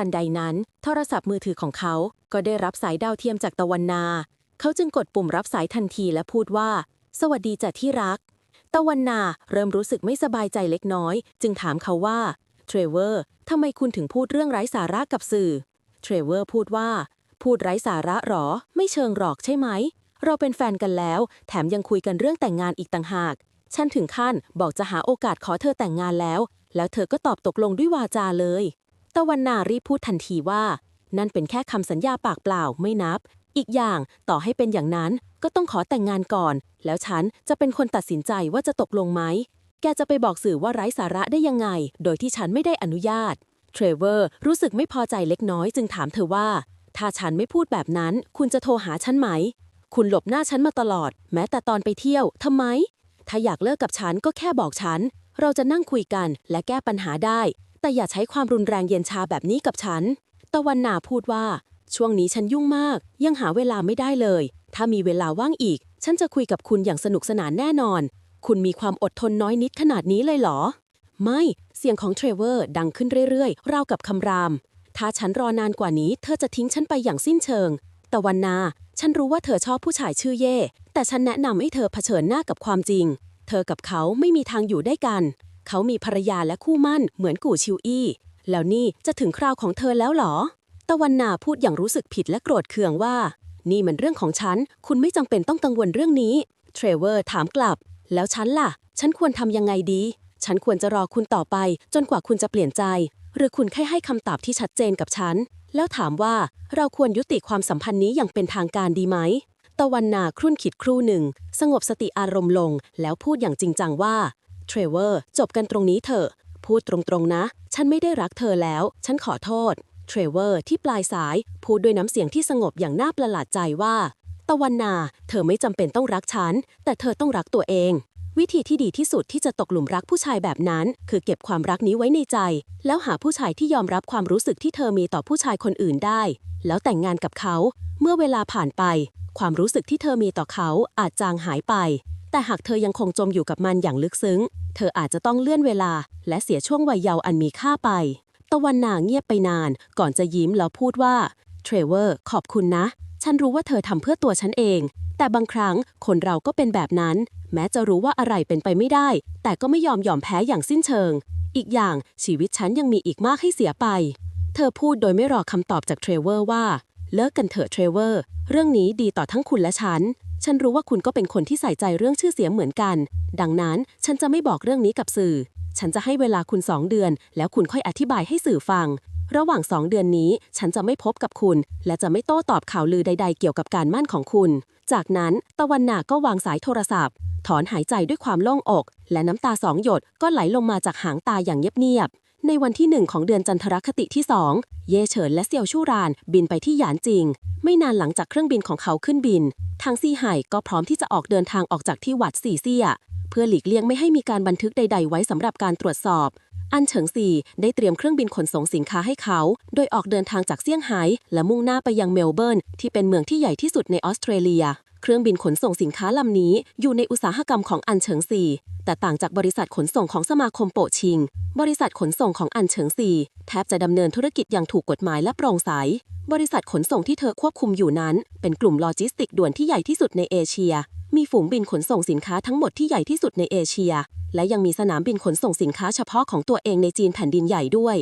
ทันใดนั้น โทรศัพท์มือถือของเขา ก็ได้รับสายดาวเทียมจากตะวันนา เขาจึงกดปุ่มรับสายทันทีและพูดว่า สวัสดีจ้ะที่รัก ตะวันนาเริ่มรู้สึกไม่สบายใจเล็กน้อย จึงถามเขาว่า เทรเวอร์ ทำไมคุณถึงพูดเรื่องไร้สาระกับสื่อ เทรเวอร์พูดว่า พูดไร้สาระหรอ ไม่เชิงหรอกใช่ไหม เราเป็นแฟนกันแล้ว แถมยังคุยกันเรื่องแต่งงานอีกต่างหาก ฉันถึงขั้นบอกจะหาโอกาสขอเธอแต่งงานแล้ว แล้วเธอก็ตอบตกลงด้วยวาจาเลย ตะวันนารีพูดทันทีว่า นั่นเป็นแค่คำสัญญาปากเปล่าไม่นับ อีกอย่างต่อให้เป็นอย่างนั้นก็ต้องขอแต่งงานก่อน แล้วฉันจะเป็นคนตัดสินใจว่าจะตกลงไหม แกจะไปบอกสื่อว่าไร้สาระได้ยังไง โดยที่ฉันไม่ได้อนุญาต เทรเวอร์รู้สึกไม่พอใจเล็กน้อยจึงถามเธอว่า ถ้าฉันไม่พูดแบบนั้น คุณจะโทรหาฉันไหม คุณหลบหน้าฉันมาตลอด แม้แต่ตอนไปเที่ยวทำไม ถ้าอยากเลิกกับฉันก็แค่บอกฉัน เราจะนั่งคุยกันและแก้ปัญหาได้ แต่อย่าใช้ความรุนแรงเย็นชาแบบนี้กับฉัน ตะวันนาพูดว่า ช่วงนี้ฉันยุ่งมาก ยังหาเวลาไม่ได้เลย ถ้ามีเวลาว่างอีก ฉันจะคุยกับคุณอย่างสนุกสนานแน่นอน คุณมีความอดทนน้อยนิดขนาดนี้เลยเหรอ ไม่ เสียงของเทรเวอร์ดังขึ้นเรื่อยๆ ราวกับคำราม ถ้าฉันรอนานกว่านี้ เธอจะทิ้งฉันไปอย่างสิ้นเชิง ตะวันนา ฉันรู้ว่าเธอชอบผู้ชายชื่อเย่ แต่ฉันแนะนำให้เธอเผชิญหน้ากับความจริง เธอกับเขาไม่มีทางอยู่ได้กัน เขามีภรรยาและคู่มั่นเหมือนกู่ชิวอี้ แล้วนี่จะถึงคราวของเธอแล้วหรอ ตะวันนาพูดอย่างรู้สึกผิดและโกรธเคืองว่า นี่มันเรื่องของฉัน คุณไม่จำเป็นต้องกังวลเรื่องนี้ เทรเวอร์ถามกลับ แล้วฉันล่ะ ฉันควรทำยังไงดี ฉันควรจะรอคุณต่อไป จนกว่าคุณจะเปลี่ยนใจ หรือคุณแค่ให้คำตอบที่ชัดเจนกับฉัน แล้วถามว่าเราควรยุติความสัมพันธ์นี้อย่างเป็นทางการดีไหมตะวันนาครุ่นคิดครู่หนึ่ง สงบสติอารมณ์ลง แล้วพูดอย่างจริงจังว่า เทรเวอร์ จบกันตรงนี้เถอะ พูดตรงๆนะ ฉันไม่ได้รักเธอแล้ว ฉันขอโทษ เทรเวอร์ที่ปลายสาย พูดด้วยน้ำเสียงที่สงบอย่างน่าประหลาดใจว่า ตะวันนา เธอไม่จำเป็นต้องรักฉัน แต่เธอต้องรักตัวเอง วิธีที่ดีที่สุดที่จะตกหลุมรักผู้ชายแบบนั้น คือเก็บความรักนี้ไว้ในใจ แล้วหาผู้ชายที่ยอมรับความรู้สึกที่เธอมีต่อผู้ชายคนอื่นได้ แล้วแต่งงานกับเขา เมื่อเวลาผ่านไป ความรู้สึกที่เธอมีต่อเขาอาจจางหายไป แต่หากเธอยังคงจมอยู่กับมันอย่างลึกซึ้ง เธออาจจะต้องเลื่อนเวลา และเสียช่วงวัยเยาว์อันมีค่าไป ตะวันนาเงียบไปนาน ก่อนจะยิ้มแล้วพูดว่า เทรเวอร์ ขอบคุณนะ ฉันรู้ว่าเธอทำเพื่อตัวฉันเอง แต่บางครั้งคนเราก็เป็นแบบนั้น แม้จะรู้ว่าอะไรเป็นไปไม่ได้ แต่ก็ไม่ยอมยอมแพ้อย่างสิ้นเชิง อีกอย่างชีวิตฉันยังมีอีกมากให้เสียไป เธอพูดโดยไม่รอคำตอบจากเทรเวอร์ว่า เลิกกันเถอะเทรเวอร์ เรื่องนี้ดีต่อทั้งคุณและฉัน ฉันรู้ว่าคุณก็เป็นคนที่ใส่ใจเรื่องชื่อเสียงเหมือนกัน ดังนั้นฉันจะไม่บอกเรื่องนี้กับสื่อ ฉันจะให้เวลาคุณสองเดือน แล้วคุณค่อยอธิบายให้สื่อฟัง ระหว่างสองเดือนนี้ ฉันจะไม่พบกับคุณ และจะไม่โต้ตอบข่าวลือใด ๆ เกี่ยวกับการมั่นของคุณ จากนั้นตะวันหนาก็วางสายโทรศัพท์ ถอนหายใจด้วยความโล่งอก และน้ำตาสองหยดก็ไหลลงมาจากหางตาอย่างเงียบๆ ในวันที่หนึ่งของเดือนจันทรคติที่สองเย่เฉินและเซียวชู่รานบินไปที่หยานจิง ไม่นานหลังจากเครื่องบินของเขาขึ้นบิน ทางซีไห่ก็พร้อมที่จะออกเดินทางออกจากที่วัดสี่เซี่ยเพื่อหลีกเลี่ยงไม่ให้มีการบันทึกใด ๆ ไว้สำหรับการตรวจสอบ อันเฉิงซีได้เตรียมเครื่องบินขนส่งสินค้าให้เขา โดยออกเดินทางจากเซี่ยงไฮ้และมุ่งหน้าไปยังเมลเบิร์นที่เป็นเมืองที่ใหญ่ที่สุดในออสเตรเลีย เครื่องบินขนส่งสินค้าลำนี้อยู่ในอุตสาหกรรมของอันเฉิงซีแต่ต่างจากบริษัทขนส่งของสมาคมโปชิง บริษัทขนส่งของอันเฉิงซีแทบจะดำเนินธุรกิจอย่างถูกกฎหมายและโปร่งใส บริษัทขนส่งที่เธอควบคุมอยู่นั้น เป็นกลุ่มโลจิสติกด่วนที่ใหญ่ที่สุดในเอเชีย มีฝูงบินขนส่งสินค้าทั้งหมดที่ใหญ่ที่สุดในเอเชีย และยังมีสนามบินขนส่งสินค้าเฉพาะของตัวเองในจีนแผ่นดินใหญ่ด้วย